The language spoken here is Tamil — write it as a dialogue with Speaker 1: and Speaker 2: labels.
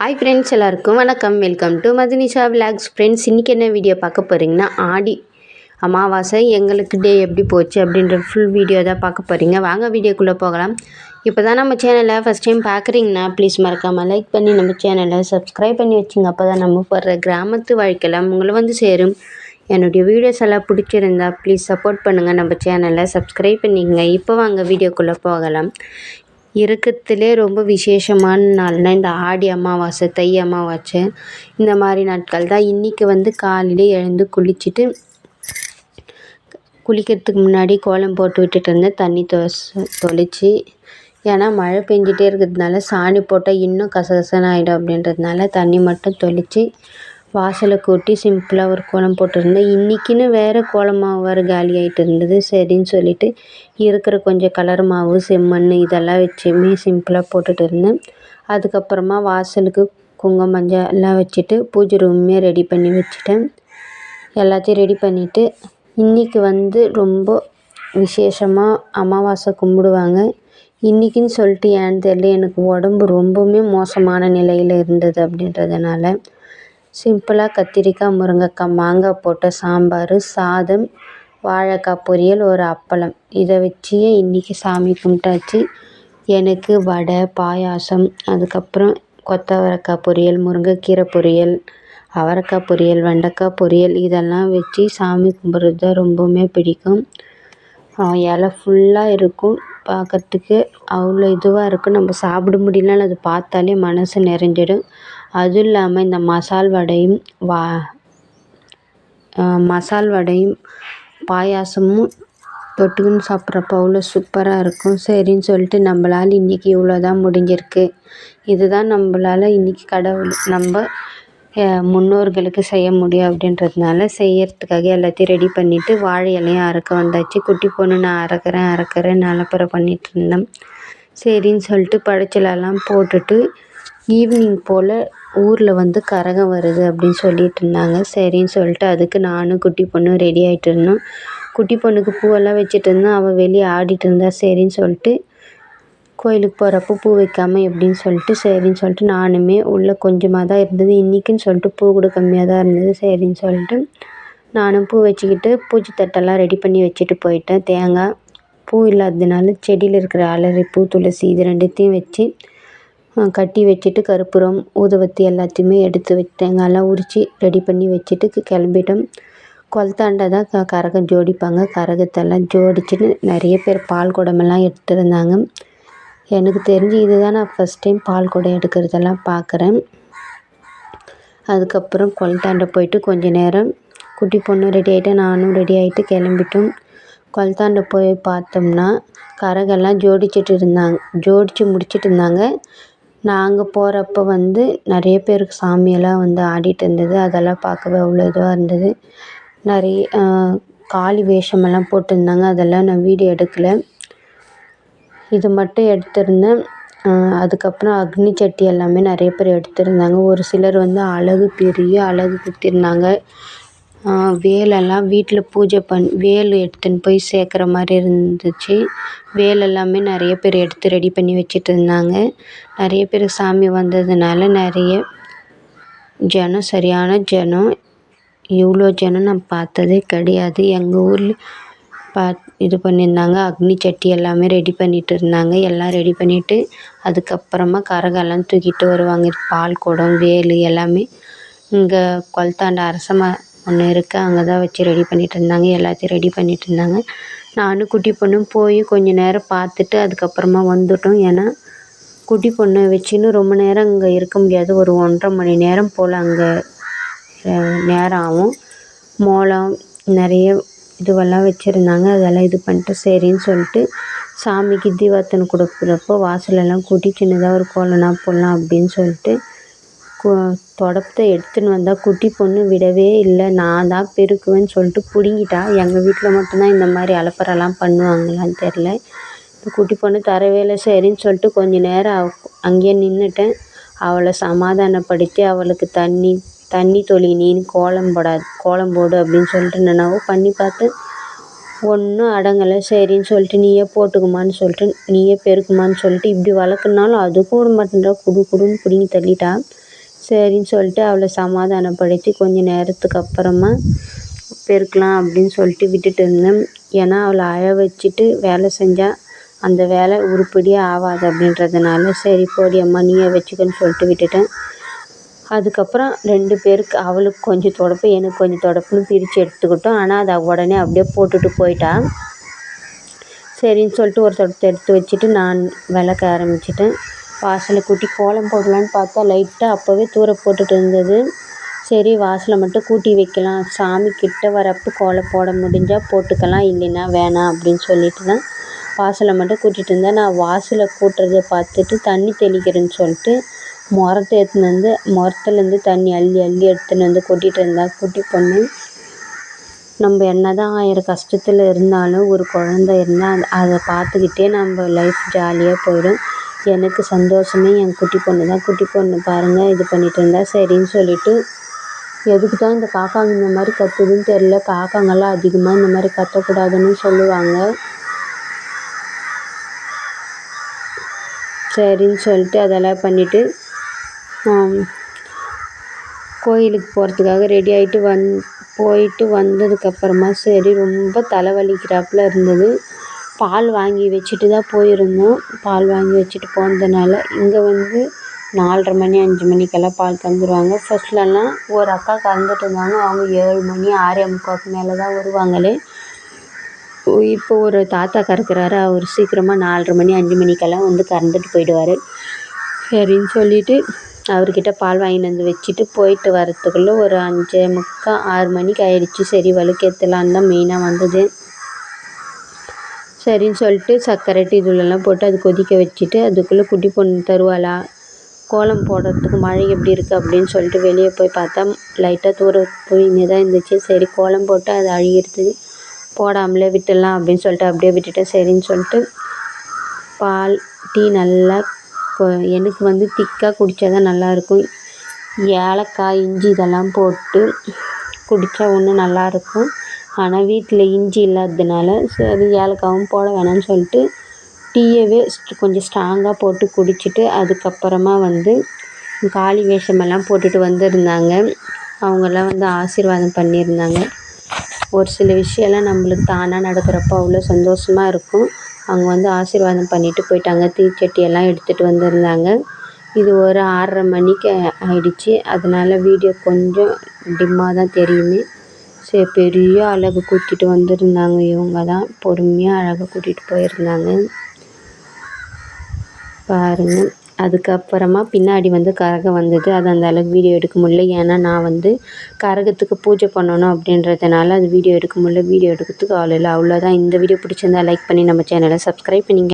Speaker 1: ஹாய் ஃப்ரெண்ட்ஸ் எல்லாருக்கும் வணக்கம். Welcome to Madhunisha vlogs friends இன்றைக்கி என்ன வீடியோ பார்க்க போகிறீங்கன்னா ஆடி அமாவாசை எங்களுக்கு டே எப்படி போச்சு அப்படின்ற ஃபுல் வீடியோ தான் பார்க்க போகிறீங்க வாங்க வீடியோக்குள்ளே போகலாம். இப்போ தான் நம்ம சேனலை ஃபஸ்ட் டைம் பார்க்குறீங்கன்னா ப்ளீஸ் மறக்காமல் லைக் பண்ணி நம்ம சேனலை சப்ஸ்கிரைப் பண்ணி வச்சுங்க. அப்போ தான் நம்ம போடுற கிராமத்து வாழ்க்கையில் உங்களை வந்து சேரும். என்னுடைய வீடியோஸ் எல்லாம் பிடிச்சிருந்தா ப்ளீஸ் சப்போர்ட் பண்ணுங்கள் நம்ம சேனலை சப்ஸ்கிரைப் பண்ணிக்கங்க. இப்போ வாங்க வீடியோக்குள்ளே போகலாம். இருக்கத்திலே ரொம்ப விசேஷமான நாள்னால் இந்த ஆடி அமாவாசை தை அமாவாசை இந்த மாதிரி நாட்கள் தான் இன்றைக்கி வந்து காலையிலே எழுந்து குளிச்சுட்டு குளிக்கிறதுக்கு முன்னாடி கோலம் போட்டு விட்டுட்டு இருந்தேன். தண்ணி தொஸ் தொளிச்சு ஏன்னா மழை பெஞ்சிட்டே இருக்கிறதுனால சாணி போட்டால் இன்னும் கசகசன்னு ஆகிடும் அப்படின்றதுனால தண்ணி மட்டும் தொளித்து வாசலை கூட்டி சிம்பிளாக ஒரு கோலம் போட்டிருந்தேன். இன்றைக்கின்னு வேறு கோலம் மாவு வேறு காலி ஆகிட்டு இருந்தது. சரின்னு சொல்லிட்டு இருக்கிற கொஞ்சம் கலர் மாவு செம்மண் இதெல்லாம் வச்சுமே சிம்பிளாக போட்டுட்டு இருந்தேன். அதுக்கப்புறமா வாசலுக்கு குங்குமம் மஞ்சள் எல்லாம் வச்சுட்டு பூஜை ரூமே ரெடி பண்ணி வச்சுட்டேன். எல்லாத்தையும் ரெடி பண்ணிவிட்டு இன்றைக்கி வந்து ரொம்ப விசேஷமாக அமாவாசை கும்பிடுவாங்க. இன்றைக்கின்னு சொல்லிட்டு ஏன்னு தெரியல. எனக்கு உடம்பு ரொம்பவுமே மோசமான நிலையில் இருந்தது அப்படின்றதுனால சிம்பிளாக கத்திரிக்காய் முருங்கக்காய் மாங்காய் போட்ட சாம்பார் சாதம் வாழைக்காய் பொரியல் ஒரு அப்பளம். இதை வச்சியே இன்றைக்கி சாமி கும்பிட்டாச்சு. எனக்கு வடை பாயாசம் அதுக்கப்புறம் கொத்தவரக்காய் பொரியல் முருங்கைக்கீரை பொரியல் அவரைக்காய் பொரியல் வெண்டைக்காய் பொரியல் இதெல்லாம் வச்சு சாமி கும்பிட்றது தான் ரொம்பவுமே பிடிக்கும். இலை ஃபுல்லாக இருக்கும் பார்க்குறதுக்கு. அவ்வளோ இதுவாக இருக்கும். நம்ம சாப்பிட முடியலனாலும் அது பார்த்தாலே மனசு நிறைஞ்சிடும். அதுவும் இல்லாமல் இந்த மசால் வடையும் வா மசால் வடையும் பாயாசமும் தொட்டுக்கின்னு சாப்பிட்றப்ப அவ்வளோ சூப்பராக இருக்கும். சரின்னு சொல்லிட்டு நம்மளால் இன்றைக்கி இவ்வளோ தான் முடிஞ்சிருக்கு. இதுதான் நம்மளால் இன்றைக்கி கடவுள் நம்ம முன்னோர்களுக்கு செய்ய முடியும் அப்படின்றதுனால செய்யறதுக்காக எல்லாத்தையும் ரெடி பண்ணிவிட்டு வாழை இலையும் அறுக்க வந்தாச்சு. குட்டி பொண்ணு நான் அறுக்கிறேன் அறுக்கிறேன் நலப்பறை பண்ணிகிட்டு இருந்தேன். சரின்னு சொல்லிட்டு படைச்சலெல்லாம் போட்டுட்டு ஈவினிங் போல் ஊரில் வந்து கரகம் வருது அப்படின்னு சொல்லிட்டு இருந்தாங்க. சரின்னு சொல்லிட்டு அதுக்கு நானும் குட்டி பொண்ணும் ரெடி ஆகிட்டு இருந்தோம். குட்டி பொண்ணுக்கு பூவெல்லாம் வச்சுட்டு இருந்தேன் அவள் வெளியே ஆடிட்டு சரின்னு சொல்லிட்டு கோயிலுக்கு போகிறப்போ பூ வைக்காமல் எப்படின்னு சொல்லிட்டு சரின்னு சொல்லிட்டு நானுமே உள்ளே கொஞ்சமாக தான் இருந்தது. இன்றைக்கின்னு சொல்லிட்டு பூ கூட கம்மியாக தான் இருந்தது. சரின்னு சொல்லிட்டு நானும் பூ வச்சுக்கிட்டு பூச்சி தட்டெல்லாம் ரெடி பண்ணி வச்சுட்டு போயிட்டேன். தேங்காய் பூ இல்லாததுனால செடியில் இருக்கிற அலறி பூ துளசி இது ரெண்டுத்தையும் வச்சு கட்டி வச்சுட்டு கற்பூரம் ஊதுவத்தி எல்லாத்தையுமே எடுத்து வச்சு தேங்காயெலாம் உரித்து ரெடி பண்ணி வச்சுட்டு கிளம்பிட்டோம். கொலத்தாண்ட தான் க கரகம் ஜோடிப்பாங்க. கரகத்தெல்லாம் ஜோடிச்சுட்டு நிறைய பேர் பால் குடமெல்லாம் எடுத்துகிட்டு இருந்தாங்க. எனக்கு தெரிஞ்சு இது தான் நான் ஃபஸ்ட் டைம் பால் குடம் எடுக்கிறதெல்லாம் பார்க்குறேன் அதுக்கப்புறம் கொளத்தாண்டை போயிட்டு கொஞ்ச நேரம் குட்டி பொண்ணும் ரெடி ஆகிட்டு நானும் ரெடி ஆகிட்டு கிளம்பிட்டோம். கொளத்தாண்டை போய் பார்த்தோம்னா கரகெல்லாம் ஜோடிச்சிட்டு இருந்தாங்க. ஜோடித்து முடிச்சிட்டு இருந்தாங்க. நாங்கள் போகிறப்ப வந்து நிறைய பேருக்கு சாமியெல்லாம் வந்து ஆடிகிட்டு இருந்தது. அதெல்லாம் பார்க்கவே அவ்வளோ இதுவாக இருந்தது. நிறைய காளி வேஷமெல்லாம் போட்டிருந்தாங்க. அதெல்லாம் நான் வீடியோ எடுக்கலை. இது மட்டும் எடுத்திருந்தேன். அதுக்கப்புறம் அக்னி சட்டி எல்லாமே நிறைய பேர் எடுத்திருந்தாங்க. ஒரு சிலர் வந்து அலகு பெரிய அலகு குத்தியிருந்தாங்க வேலெல்லாம் வீட்டில் பூஜை பண் வேல் எடுத்துன்னு போய் சேர்க்குற மாதிரி இருந்துச்சு. வேல் எல்லாமே நிறைய பேர் எடுத்து ரெடி பண்ணி வச்சுட்டு இருந்தாங்க. நிறைய பேர் சாமி வந்ததுனால நிறைய ஜனம் சரியான ஜனம். இவ்வளோ ஜனம் நான் பார்த்ததே கிடையாது. எங்கள் ஊரில் பாத் இது பண்ணியிருந்தாங்க. அக்னி சட்டி எல்லாமே ரெடி பண்ணிட்டு இருந்தாங்க. எல்லாம் ரெடி பண்ணிவிட்டு அதுக்கப்புறமா கரகெல்லாம் தூக்கிட்டு வருவாங்க. பால் குடம் வேல் எல்லாமே. இங்கே கொளத்தாண்ட அரச ம ஒன்று இருக்குது அங்கே தான் வச்சு ரெடி பண்ணிகிட்டு இருந்தாங்க எல்லாத்தையும் ரெடி பண்ணிகிட்டு இருந்தாங்க நானும் குட்டி பொண்ணும் போய் கொஞ்ச நேரம் பார்த்துட்டு அதுக்கப்புறமா வந்துவிட்டோம் ஏன்னா குட்டி பொண்ணை வச்சுன்னு ரொம்ப நேரம் அங்கே இருக்க முடியாது. ஒரு ஒன்றரை மணி நேரம் போல் அங்கே நேரம் ஆகும். மோளம் நிறைய இதுவெல்லாம் வச்சுருந்தாங்க. அதெல்லாம் இது பண்ணிட்டு சரின்னு சொல்லிட்டு சாமிக்கு தீபார்த்தனை கொடுக்குறப்போ வாசலெல்லாம் கூட்டி சின்னதாக ஒரு கோலம்னா போடலாம் அப்படின்னு சொல்லிட்டு தொடப்பத்தை எடுத்துன்னு வந்தால் குட்டி பொண்ணு விடவே இல்லை. நான் தான் பெருக்குவேன்னு சொல்லிட்டு பிடுங்கிட்டா. எங்கள் வீட்டில் மட்டும்தான் இந்த மாதிரி அலப்பறைலாம் பண்ணுவாங்களான்னு தெரில. இப்போ குட்டி பொண்ணு தரவே இல்லை. சரின்னு சொல்லிட்டு கொஞ்ச நேரம் அங்கேயே நின்றுட்டேன் அவளை சமாதானப்படுத்தி அவளுக்கு தண்ணி தண்ணி தொளி நீனு கோலம் போடாது கோலம் போடு அப்படின்னு சொல்லிட்டு என்னென்னவோ பண்ணி பார்த்து ஒன்றும் அடங்கலை. சரின்னு சொல்லிட்டு நீயே போட்டுக்குமான்னு சொல்லிட்டு நீயே பெருக்குமான்னு சொல்லிட்டு இப்படி வளர்க்குனாலும் அதுக்கும் கூட மாட்டேன்றா குடு குடுன்னு பிடிங்கி தள்ளிட்டா. சரின்னு சொல்லிட்டு அவளை சமாதானப்படுத்தி கொஞ்ச நேரத்துக்கு அப்புறமா பெருக்கலாம் அப்படின்னு சொல்லிட்டு விட்டுட்டு இருந்தேன். ஏன்னா அவளை அழ வச்சுட்டு வேலை செஞ்சால் அந்த வேலை உருப்படியே ஆகாது அப்படின்றதுனால சரி போடி அம்மா நீயே வச்சுக்கன்னு சொல்லிட்டு விட்டுட்டேன். அதுக்கப்புறம் ரெண்டு பேருக்கு அவளுக்கு கொஞ்சம் தொடப்பு எனக்கு கொஞ்சம் தொடப்புன்னு பிரித்து எடுத்துக்கிட்டோம். ஆனால் அதை உடனே அப்படியே போட்டுட்டு போயிட்டா. சரின்னு சொல்லிட்டு ஒரு தொடப்பத்தை எடுத்து வச்சுட்டு நான் விளக்க ஆரம்பிச்சிட்டேன். வாசலை கூட்டி கோலம் போடலான்னு பார்த்தா லைட்டாக அப்போவே தூர போட்டுட்டு இருந்தது. சரி வாசலை மட்டும் கூட்டி வைக்கலாம். சாமி கிட்ட வரப்போ கோலம் போட முடிஞ்சால் போட்டுக்கலாம். இல்லைன்னா வேணாம் அப்படின்னு சொல்லிட்டு தான் வாசலை மட்டும் கூட்டிகிட்டு இருந்தேன். நான் வாசலை கூட்டுறத பார்த்துட்டு தண்ணி தெளிக்கிறேன்னு சொல்லிட்டு முரத்தை எடுத்துன்னு வந்து முரத்துலேருந்து தண்ணி அள்ளி அள்ளி எடுத்துன்னு வந்து கொட்டிகிட்டு இருந்தா குட்டி பொண்ணு நம்ம என்ன தான் ஆயிரம் கஷ்டத்தில் இருந்தாலும் ஒரு குழந்த இருந்தால் அதை பார்த்துக்கிட்டே நம்ம லைஃப் ஜாலியாக போயிடும். எனக்கு சந்தோஷமே. என் குட்டி பொண்ணு தான் குட்டி பொண்ணு. பாருங்கள் இது பண்ணிகிட்டு இருந்தால் சரின்னு சொல்லிவிட்டு எதுக்கு தான் இந்த காக்காங்க இந்த மாதிரி கத்துதுன்னு தெரில காக்காங்கெல்லாம் அதிகமாக இந்த மாதிரி கத்தக்கூடாதுன்னு சொல்லுவாங்க. சரின்னு சொல்லிட்டு அதெல்லாம் பண்ணிவிட்டு கோயிலுக்கு போகிறதுக்காக ரெடி ஆகிட்டு வந் போயிட்டு வந்ததுக்கப்புறமா சரி ரொம்ப தலைவலிக்கிறாப்புல இருந்தது. பால் வாங்கி வச்சுட்டு தான் போயிருந்தோம். பால் வாங்கி வச்சுட்டு போனதுனால இங்கே வந்து நால்ரை மணி அஞ்சு மணிக்கெல்லாம் பால் தந்துடுவாங்க ஃபஸ்ட்லலாம் ஒரு அக்கா கறந்துட்டு இருந்தாங்க. அவங்க ஏழு மணி ஆறே முக்காலுக்கு மேலே தான் வருவாங்களே. இப்போ ஒரு தாத்தா கறக்கிறாரு. அவர் சீக்கிரமாக நாலரை மணி அஞ்சு மணிக்கெல்லாம் வந்து கறந்துட்டு போயிடுவார். சரின்னு சொல்லிவிட்டு அவர்கிட்ட பால் வாங்கிட்டு வந்து வச்சுட்டு போயிட்டு வரத்துக்குள்ளே ஒரு அஞ்சே முக்கால் ஆறு மணிக்கு ஆயிடுச்சு. சரி வழுக்கேற்றலான்னு தான் மெயினாக வந்தது. சரின்னு சொல்லிட்டு சர்க்கரை டீ தூளெல்லாம் போட்டு அது கொதிக்க வச்சுட்டு அதுக்குள்ளே குட்டி பொண்ணு தருவாளா? கோலம் போடுறதுக்கு மழை எப்படி இருக்குது அப்படின்னு சொல்லிட்டு வெளியே போய் பார்த்தா லைட்டாக தூர போய் தான் இருந்துச்சு. சரி கோலம் போட்டு அது அழுகிறது போடாமலே விட்டுடலாம் அப்படின்னு சொல்லிட்டு அப்படியே விட்டுட்டேன். சரின்னு சொல்லிட்டு பால் டீ நல்லா எனக்கு வந்து திக்காக குடித்தா தான் நல்லாயிருக்கும். ஏலக்காய் இஞ்சி இதெல்லாம் போட்டு குடித்தா ஒன்று நல்லாயிருக்கும் ஆனால் வீட்டில் இஞ்சி இல்லாததுனால சரி ஏலக்காவும் போட வேணாம்னு சொல்லிட்டு டீயவே கொஞ்சம் ஸ்ட்ராங்காக போட்டு குடிச்சிட்டு அதுக்கப்புறமா வந்து காளி வேஷமெல்லாம் போட்டுட்டு வந்திருந்தாங்க. அவங்கெல்லாம் வந்து ஆசீர்வாதம் பண்ணியிருந்தாங்க. ஒரு சில விஷயம்லாம் நம்மளுக்கு தானாக நடக்கிறப்போ அவ்வளோ சந்தோஷமாக இருக்கும். அவங்க வந்து ஆசீர்வாதம் பண்ணிட்டு போயிட்டாங்க. தீச்சட்டி எல்லாம் எடுத்துகிட்டு வந்திருந்தாங்க. இது ஒரு ஆறரை மணிக்கு ஆயிடுச்சு. அதனால் வீடியோ கொஞ்சம் டிம்மாக தான் தெரியுமே. சரி பெரிய அழகு கூட்டிகிட்டு வந்திருந்தாங்க. இவங்க தான் பொறுமையாக அழகாக கூட்டிகிட்டு போயிருந்தாங்க. பாருங்கள் அதுக்கப்புறமா பின்னாடி வந்து கரகம் வந்தது. அது அந்த அளவுக்கு வீடியோ எடுக்க முடியல. ஏன்னா நான் வந்து கரகத்துக்கு பூஜை பண்ணணும் அப்படின்றதுனால அது வீடியோ எடுக்க முடியல. வீடியோ எடுக்கிறதுக்கு ஆள் இல்லை. அவ்வளோதான் இந்த வீடியோ பிடிச்சிருந்தா லைக் பண்ணி நம்ம சேனலை சப்ஸ்கிரைப் பண்ணிங்க.